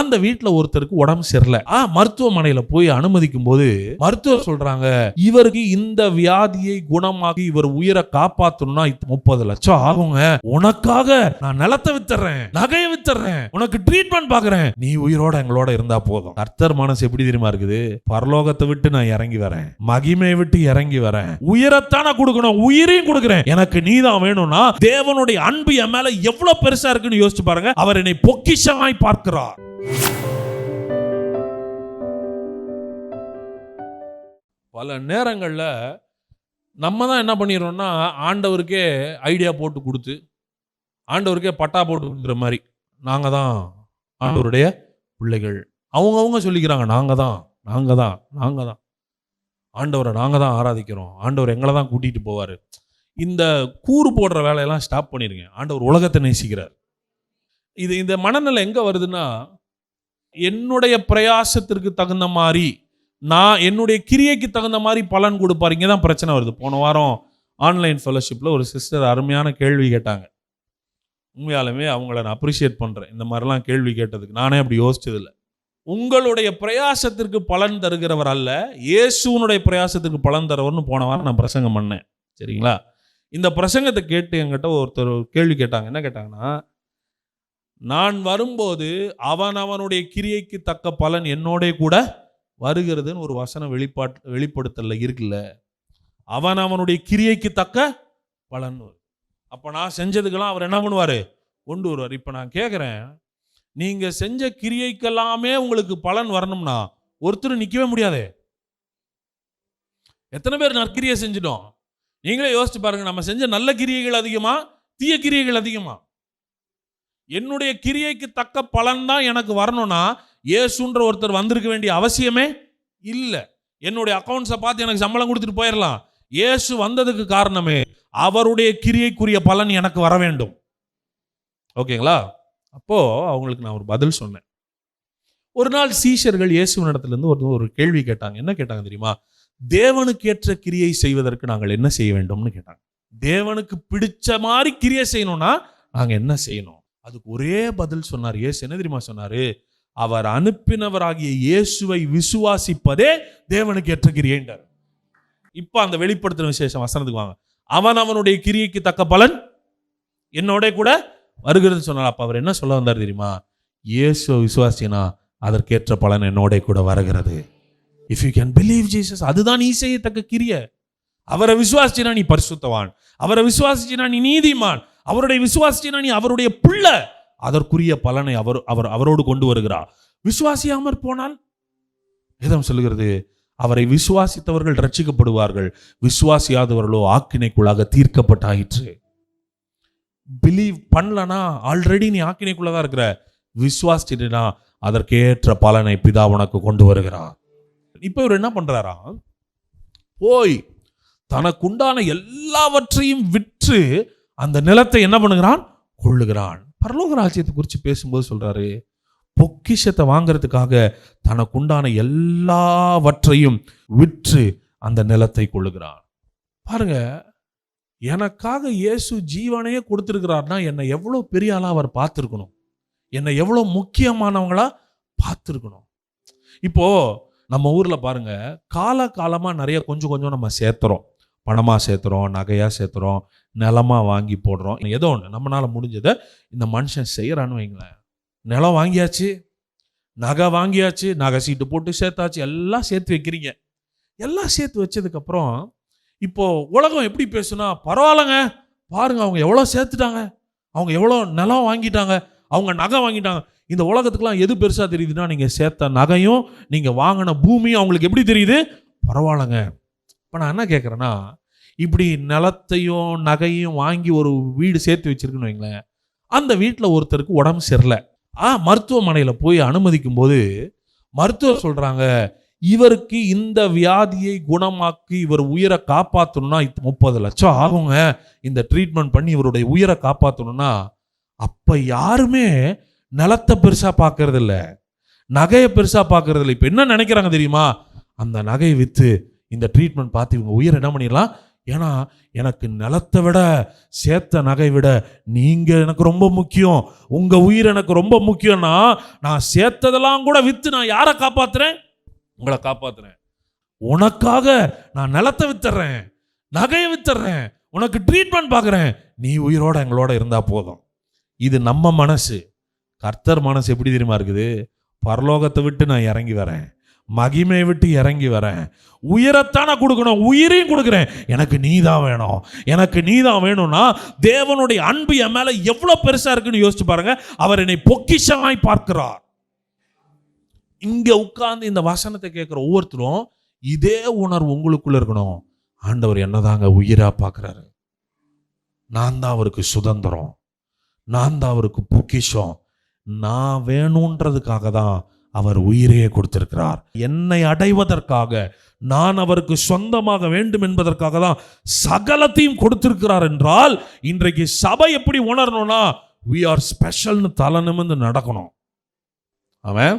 அந்த வீட்டுல ஒருத்தருக்கு உடம்பு சரியில்லை. ஆ மருத்துவமனையில போய் அனுமதிக்கும் போது மருத்துவர் சொல்றாங்க இவருக்கு இந்த வியாதியை குணமாக்கி இவர் உயிரை காப்பாத்தணும்னா முப்பது லட்சம் ஆகுங்க. உனக்காக நான் நிலத்தை வித்துறேன் நகையை வித்துறேன் உனக்கு ட்ரீட்மெண்ட் பாக்குறேன். நீ உயிரோட எங்களோட இருந்தா போதும். கர்த்தர் மனசு எப்படி தெரியுமா இருக்குது? பரலோகத்தை விட்டு நான் இறங்கி வரேன். மகிமையை விட்டு இறங்கி வரேன். உயிரைத்தானே கொடுக்கணும் உயிரையும் கொடுக்குறேன். எனக்கு நீதான் வேணும்னா தேவனுடைய அன்பு என் மேல எவ்வளவு பெருசா இருக்குன்னு யோசிச்சு பாருங்க. அவர் என்னை பொக்கிஷமாய் பார்க்கிறார். பல நேரங்களில் நம்ம தான் என்ன பண்ணிடுறோம்னா ஆண்டவருக்கே ஐடியா போட்டு கொடுத்து ஆண்டவருக்கே பட்டா போட்டு கொடுக்குற மாதிரி நாங்கள் தான் ஆண்டவருடைய பிள்ளைகள். அவங்கவுங்க சொல்லிக்கிறாங்க நாங்கள் தான் நாங்கள் தான் நாங்கள் தான். ஆண்டவரை நாங்கள் தான் ஆராதிக்கிறோம். ஆண்டவர் எங்களை தான் கூட்டிகிட்டு போவார். இந்த கூறு போடுற வேலையெல்லாம் ஸ்டாப் பண்ணிடுங்க. ஆண்டவர் உலகத்தை நேசிக்கிறார். இது இந்த மனநிலை எங்கே வருதுன்னா என்னுடைய பிரயாசத்திற்கு தகுந்த மாதிரி நான் என்னுடைய கிரியைக்கு தகுந்த மாதிரி பலன் கொடுப்பார். இங்கே தான் பிரச்சனை வருது. போன வாரம் ஆன்லைன் ஃபெலோஷிப்பில் ஒரு சிஸ்டர் அருமையான கேள்வி கேட்டாங்க. உண்மையாலுமே அவங்கள நான் அப்ரிஷியேட் பண்ணுறேன் இந்த மாதிரிலாம் கேள்வி கேட்டதுக்கு நானே அப்படி யோசிச்சதில்லை. உங்களுடைய பிரயாசத்திற்கு பலன் தருகிறவர் அல்ல. இயேசுனுடைய பிரயாசத்துக்கு பலன் தரவர்னு போன வாரம் நான் பிரசங்கம் பண்ணேன். சரிங்களா? இந்த பிரசங்கத்தை கேட்டு என்கிட்ட ஒருத்தர் கேள்வி கேட்டாங்க. என்ன கேட்டாங்கன்னா நான் வரும்போது அவன் அவனுடைய கிரியைக்கு தக்க பலன் என்னோட கூட வருகிறதுன்னு ஒரு வசனம் வெளிப்பாட் வெளிப்படுத்தல இருக்குல்ல? அவன் அவனுடைய கிரியைக்கு தக்க பலன். அப்போ நான் செஞ்சதுக்கெல்லாம் அவர் என்ன பண்ணுவார்? கொண்டு வருவார். இப்போ நான் கேட்குறேன் நீங்கள் செஞ்ச கிரியைக்கெல்லாமே உங்களுக்கு பலன் வரணும்னா ஒருத்தர் நிற்கவே முடியாது. எத்தனை பேர் நற்கிரியை செஞ்சிட்டோம்? நீங்களே யோசிச்சு பாருங்க நம்ம செஞ்ச நல்ல கிரியைகள் அதிகமா தீய கிரியைகள் அதிகமா. என்னுடைய கிரியைக்கு தக்க பலன் தான் எனக்கு வரணும்னா இயேசுன்ற ஒருத்தர் வந்திருக்க வேண்டிய அவசியமே இல்லை. என்னுடைய அக்கௌண்ட்ஸை பார்த்து எனக்கு சம்பளம் கொடுத்துட்டு போயிடலாம் இயேசு வந்ததுக்கு காரணமே அவருடைய கிரியைக்குரிய பலன் எனக்கு வர வேண்டும். ஓகேங்களா? அப்போது அவங்களுக்கு நான் ஒரு பதில் சொன்னேன். ஒரு நாள் சீஷர்கள் இயேசுவினிடத்திலிருந்து ஒரு ஒரு கேள்வி கேட்டாங்க. என்ன கேட்டாங்க தெரியுமா? தேவனுக்கு ஏற்ற கிரியை செய்வதற்கு நாங்கள் என்ன செய்ய வேண்டும்னு கேட்டாங்க. தேவனுக்கு பிடிச்ச மாதிரி கிரியை செய்யணும்னா நாங்கள் என்ன செய்யணும்? அதுக்கு ஒரே பதில் சொன்னார். இயேசு என்ன தெரியுமா சொன்னார்? அவர் அனுப்பினவராகிய இயேசுவை விசுவாசிப்பதே தேவனுக்கு ஏற்ற கிரியைன்றார் இப்போ அந்த வெளிப்படுத்தின விசேஷம் வசனத்துக்கு வாங்க. அவன் அவனுடைய கிரியைக்கு தக்க பலன் என்னோட கூட வருகிறது சொன்னார். அப்போ அவர் என்ன சொல்ல வந்தார் தெரியுமா? இயேசுவை விசுவாசினா அதற்கேற்ற பலன் என்னோட கூட வருகிறது. If you can believe Jesus அதுதான் நீ செய்யத்தக்க கிரிய. அவரை விசுவாசிச்சினா நீ பரிசுத்தவான். அவரை விசுவாசிச்சினா நீ நீதிமான். அவருடைய விசுவாசிச்சினா நீ அவருடைய பிள்ளை. அதற்குரிய பலனை அவர் அவர் அவரோடு கொண்டு வருகிறார். விசுவாசியாமற் போனால் வேதம் சொல்லுகிறது அவரை விசுவாசித்தவர்கள் ரட்சிக்கப்படுவார்கள் விசுவாசியாதவர்களோ ஆக்கினைக்குள்ளாக தீர்க்கப்பட்டாயிற்று. பிலீவ் பண்ணலனா ஆல்ரெடி நீ ஆக்கினைக்குள்ளதான் இருக்கிற. விசுவாசிச்சுனா அதற்கேற்ற பலனை பிதா உனக்கு கொண்டு வருகிறார். இப்போ இவர் என்ன பண்றாரா? போய் தனக்குண்டான எல்லாவற்றையும் விற்று அந்த நிலத்தை என்ன பண்ணுகிறான்? கொள்ளுகிறான். பரலோக ராஜ்யத்தை குறித்து பேசும்போது சொல்கிறாரு பொக்கிஷத்தை வாங்குறதுக்காக தனக்குண்டான எல்லாவற்றையும் விற்று அந்த நிலத்தை கொள்ளுகிறான் பாருங்க எனக்காக இயேசு ஜீவனையே கொடுத்துருக்கிறார்னா என்னை எவ்வளோ பெரிய ஆளாக அவர் பார்த்துருக்கணும். என்னை எவ்வளோ முக்கியமானவங்களா பார்த்துருக்கணும். இப்போ நம்ம ஊரில் பாருங்க கால காலமாக நிறைய கொஞ்சம் கொஞ்சம் நம்ம சேர்த்துறோம். பணமாக சேர்த்துறோம் நகையாக சேர்த்துறோம் நிலமாக வாங்கி போடுறோம். ஏதோ ஒன்று நம்மளால் முடிஞ்சதை இந்த மனுஷன் செய்கிறான்னு வைங்களேன். நிலம் வாங்கியாச்சு நகை வாங்கியாச்சு நகை சீட்டு போட்டு சேர்த்தாச்சு எல்லாம் சேர்த்து வைக்கிறீங்க. எல்லாம் சேர்த்து வச்சதுக்கப்புறம் இப்போ உலகம் எப்படி பேசுனா பரவாயில்லைங்க. பாருங்க அவங்க எவ்வளோ சேர்த்துட்டாங்க. அவங்க எவ்வளோ நிலம் வாங்கிட்டாங்க. அவங்க நகை வாங்கிட்டாங்க. இந்த உலகத்துக்கெலாம் எது பெருசாக தெரியுதுன்னா நீங்கள் சேர்த்த நகையும் நீங்கள் வாங்கின பூமியும் அவங்களுக்கு எப்படி தெரியுது? பரவாயில்லைங்க. இப்போ நான் என்ன கேட்குறேன்னா இப்படி நிலத்தையும் நகையும் வாங்கி ஒரு வீடு சேர்த்து வச்சுருக்குன்னு வைங்களேன். அந்த வீட்டில் ஒருத்தருக்கு உடம்பு சரியில்லை. ஆ மருத்துவமனையில் போய் அனுமதிக்கும் போது மருத்துவர் சொல்கிறாங்க இவருக்கு இந்த வியாதியை குணமாக்கி இவர் உயிரை காப்பாற்றணும்னா முப்பது லட்சம் ஆகுங்க. இந்த ட்ரீட்மெண்ட் பண்ணி இவருடைய உயிரை காப்பாற்றணும்னா அப்போ யாருமே நிலத்தை பெருசாக பார்க்கறதில்ல நகையை பெருசாக பார்க்கறதில்ல இப்போ என்ன நினைக்கிறாங்க தெரியுமா? அந்த நகையை விற்று இந்த ட்ரீட்மெண்ட் பார்த்து இவங்க உயிரை என்ன பண்ணிடலாம்? ஏன்னா எனக்கு நிலத்தை விட சேர்த்த நகை விட நீங்கள் எனக்கு ரொம்ப முக்கியம். உங்கள் உயிர் எனக்கு ரொம்ப முக்கியம்னா நான் சேர்த்ததெல்லாம் கூட விற்று நான் யாரை காப்பாற்றுறேன் உங்களை காப்பாற்றுறேன் உனக்காக நான் நிலத்தை வித்துறேன். நகையை வித்துறேன். உனக்கு ட்ரீட்மெண்ட் பார்க்குறேன். நீ உயிரோட எங்களோட இருந்தால் போதும். இது நம்ம மனசு. கர்த்தர் மனசு எப்படி தெரியுமா இருக்குது? பரலோகத்தை விட்டு நான் இறங்கி வரேன். மகிமையை விட்டு இறங்கி வரேன். உயிரத்தானே கொடுக்கணும். உயிரையும் கொடுக்குறேன். எனக்கு நீ தான் வேணும். எனக்கு நீ தான் வேணும்னா தேவனுடைய அன்பு என் மேலே எவ்வளோ பெருசாக இருக்குன்னு யோசிச்சு பாருங்க. அவர் என்னை பொக்கிஷமாய் பார்க்கிறார். இங்கே உட்கார்ந்து இந்த வசனத்தை கேட்குற ஒவ்வொருத்தரும் இதே உணர்வு உங்களுக்குள்ள இருக்கணும். ஆண்டவர் என்னதாங்க உயிராக பார்க்கறாரு. நான் தான் அவருக்கு சுதந்திரம். நான் தான் அவருக்கு பொக்கிஷம். நான் வேணுன்றதுக்காக தான் அவர் உயிரையே கொடுத்திருக்கிறார். என்னை அடைவதற்காக நான் அவருக்கு சொந்தமாக வேண்டும் என்பதற்காக தான் சகலத்தையும் கொடுத்திருக்கிறார் என்றால் இன்றைக்கு சபை எப்படி உணரணும்னா வி ஆர் ஸ்பெஷல்னு தலை நிமிர்ந்து நடக்கணும். அவன்